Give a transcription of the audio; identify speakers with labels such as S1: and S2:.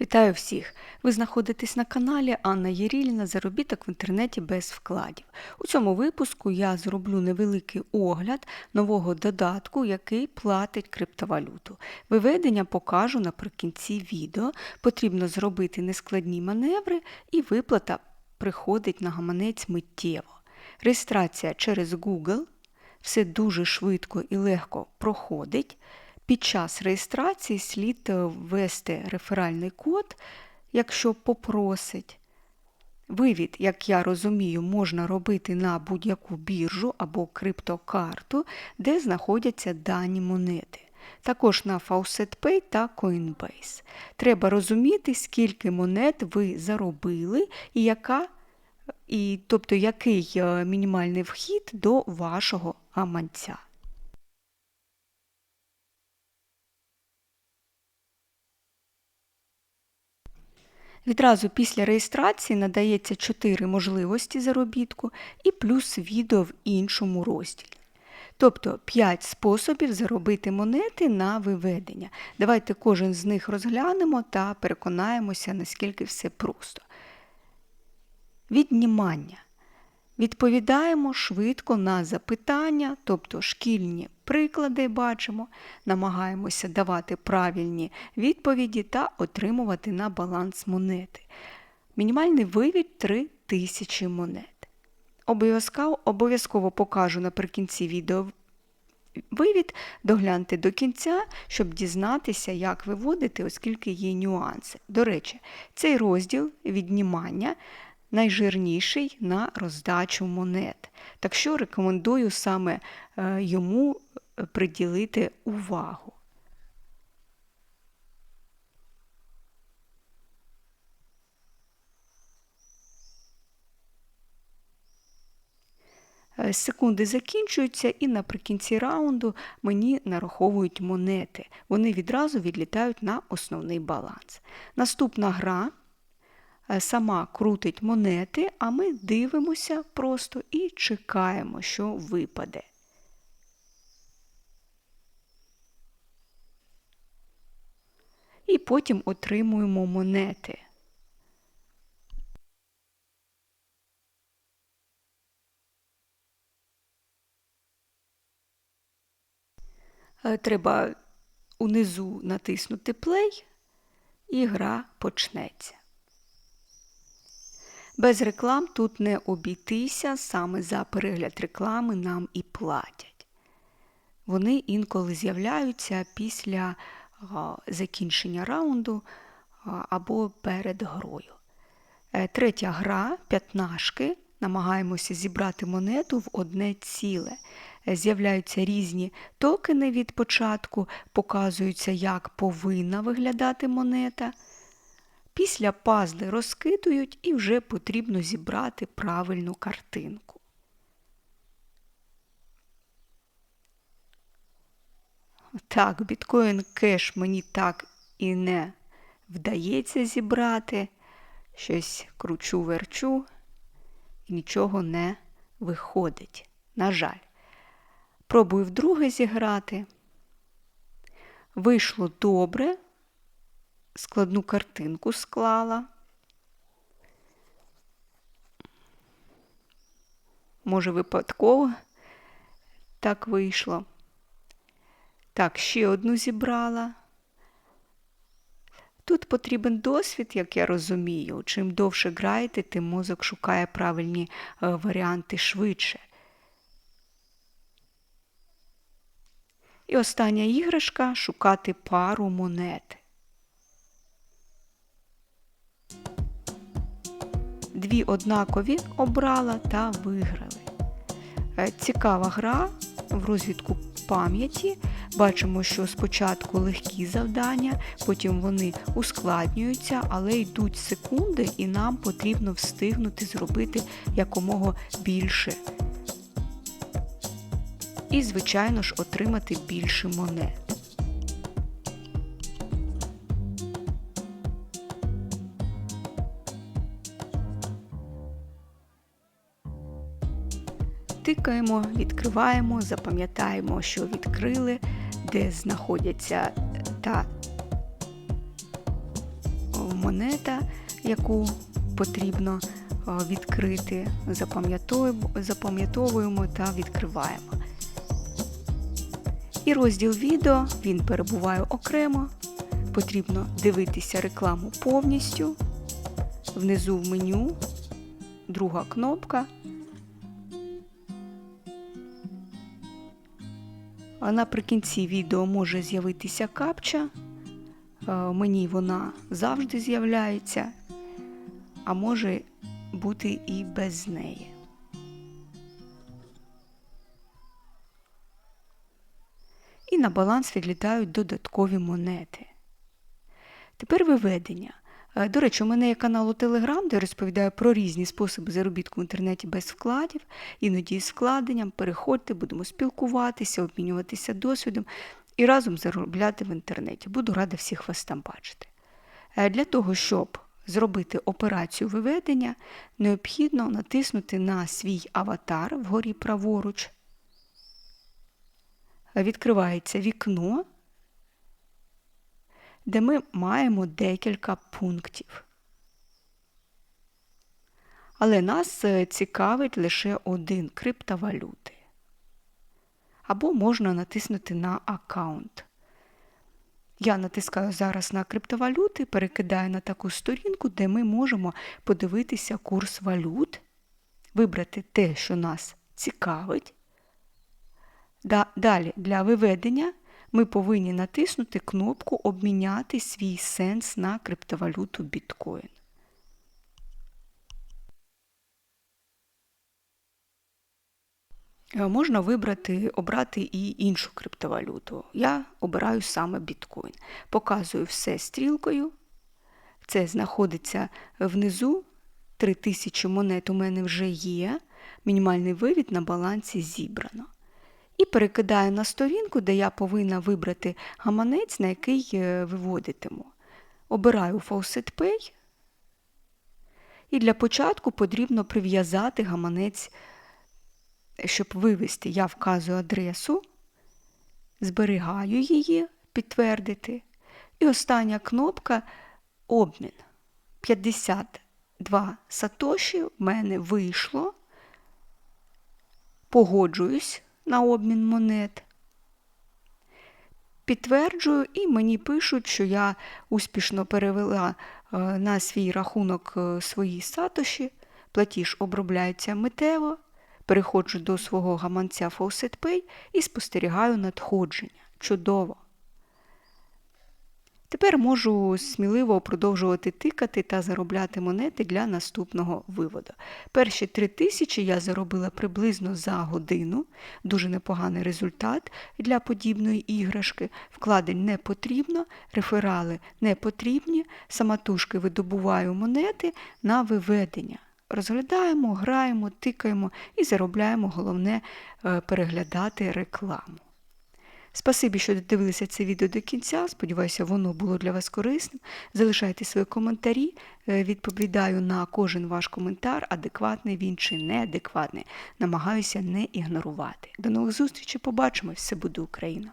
S1: Вітаю всіх! Ви знаходитесь на каналі Анна Єріліна Заробіток в інтернеті без вкладів. У цьому випуску я зроблю невеликий огляд нового додатку, який платить криптовалюту. Виведення покажу наприкінці відео. Потрібно зробити нескладні маневри і виплата приходить на гаманець миттєво. Реєстрація через Google. Все дуже швидко і легко проходить. Під час реєстрації слід е, ввести реферальний код, якщо попросить. Вивід, як я розумію, можна робити на будь-яку біржу або криптокарту, де знаходяться дані монети. Також на FaucetPay та Coinbase. Треба розуміти, скільки монет ви заробили і яка, і, тобто який е, мінімальний вхід до вашого гаманця. Відразу після реєстрації надається 4 можливості заробітку і плюс відео в іншому розділі. Тобто 5 способів заробити монети на виведення. Давайте кожен з них розглянемо та переконаємося, наскільки все просто. Віднімання. Відповідаємо швидко на запитання, тобто шкільні приклади бачимо, намагаємося давати правильні відповіді та отримувати на баланс монети. Мінімальний вивід 3000 монет. Обов'язково обов'язково покажу наприкінці відео вивід, догляньте до кінця, щоб дізнатися, як виводити, оскільки є нюанси. До речі, цей розділ віднімання найжирніший на роздачу монет. Так що рекомендую саме е, йому е, приділити увагу. Е, секунди закінчуються, і наприкінці раунду мені нараховують монети. Вони відразу відлітають на основний баланс. Наступна гра сама крутить монети, а ми дивимося просто і чекаємо, що випаде. І потім отримуємо монети. Е, треба унизу натиснути плей, і гра почнеться. Без реклам тут не обійтися, саме за перегляд реклами нам і платять. Вони інколи з'являються після закінчення раунду або перед грою. Е, третя гра п'ятнашки. Намагаємося зібрати монету в одне ціле. Е, з'являються різні токени від початку, показуються, як повинна виглядати монета. Після пазли розкидують і вже потрібно зібрати правильну картинку. Так, біткоін кеш мені так і не вдається зібрати. Щось кручу верчу і нічого не виходить. На жаль. Пробую вдруге зіграти. Вийшло добре складну картинку склала. Може, випадково так вийшло. Так, ще одну зібрала. Тут потрібен досвід, як я розумію. Чим довше граєте, тим мозок шукає правильні е, варіанти швидше. І остання іграшка шукати пару монет. Дві однакові обрала та виграли. Е, цікава гра в розвідку пам'яті. Бачимо, що спочатку легкі завдання, потім вони ускладнюються, але йдуть секунди, і нам потрібно встигнути зробити якомога більше. І, звичайно ж, отримати більше монет. Тикаємо, відкриваємо, запам'ятаємо, що відкрили, де знаходяться та монета, яку потрібно е, відкрити. Запам'ятовуємо та відкриваємо. І розділ відео він перебуває окремо. Потрібно дивитися рекламу повністю. Внизу в меню, друга кнопка. Наприкінці відео може з'явитися капча. Е, Мені вона завжди з'являється, а може бути і без неї. І на баланс відлітають додаткові монети. Тепер виведення. Е, До речі, у мене є канал у Телеграм, де я розповідаю про різні способи заробітку в інтернеті без вкладів, іноді з вкладенням. Переходьте, будемо спілкуватися, обмінюватися досвідом і разом заробляти в інтернеті. Буду рада всіх вас там бачити. Е, Для того, щоб зробити операцію виведення, необхідно натиснути на свій аватар вгорі праворуч. Відкривається вікно, де ми маємо декілька пунктів. Але нас е, цікавить лише один криптовалюти. Або можна натиснути на аккаунт. Я натискаю зараз на криптовалюти, перекидаю на таку сторінку, де ми можемо подивитися курс валют, вибрати те, що нас цікавить. Далі для виведення ми повинні натиснути кнопку Обміняти свій сенс на криптовалюту біткоін. Е, Можна вибрати, обрати і іншу криптовалюту. Я обираю саме біткоін. Показую все стрілкою. Це знаходиться внизу. 3000 монет у мене вже є. Мінімальний вивід на балансі зібрано. І перекидаю на сторінку, де я повинна вибрати гаманець, на який е, виводитиму. Обираю Faucet Pay. І для початку потрібно прив'язати гаманець, щоб вивести. Я вказую адресу, зберігаю її, підтвердити. І остання кнопка обмін. 52 сатоші в мене вийшло. Погоджуюсь на обмін монет. Підтверджую, і мені пишуть, що я успішно перевела е, на свій рахунок е, свої сатоші, платіж обробляється митево, переходжу до свого гаманця Faucet і спостерігаю надходження. Чудово! Тепер можу сміливо продовжувати тикати та заробляти монети для наступного виводу. Перші три тисячі я заробила приблизно за годину, дуже непоганий результат для подібної іграшки. Вкладень не потрібно, реферали не потрібні, самотужки видобуваю монети на виведення. Розглядаємо, граємо, тикаємо і заробляємо, головне е, переглядати рекламу. Спасибі, що додивилися це відео до кінця. Сподіваюся, воно було для вас корисним. Залишайте свої коментарі, Е, відповідаю на кожен ваш коментар, адекватний він чи неадекватний. Намагаюся не ігнорувати. До нових зустрічей, побачимось, все буде Україна!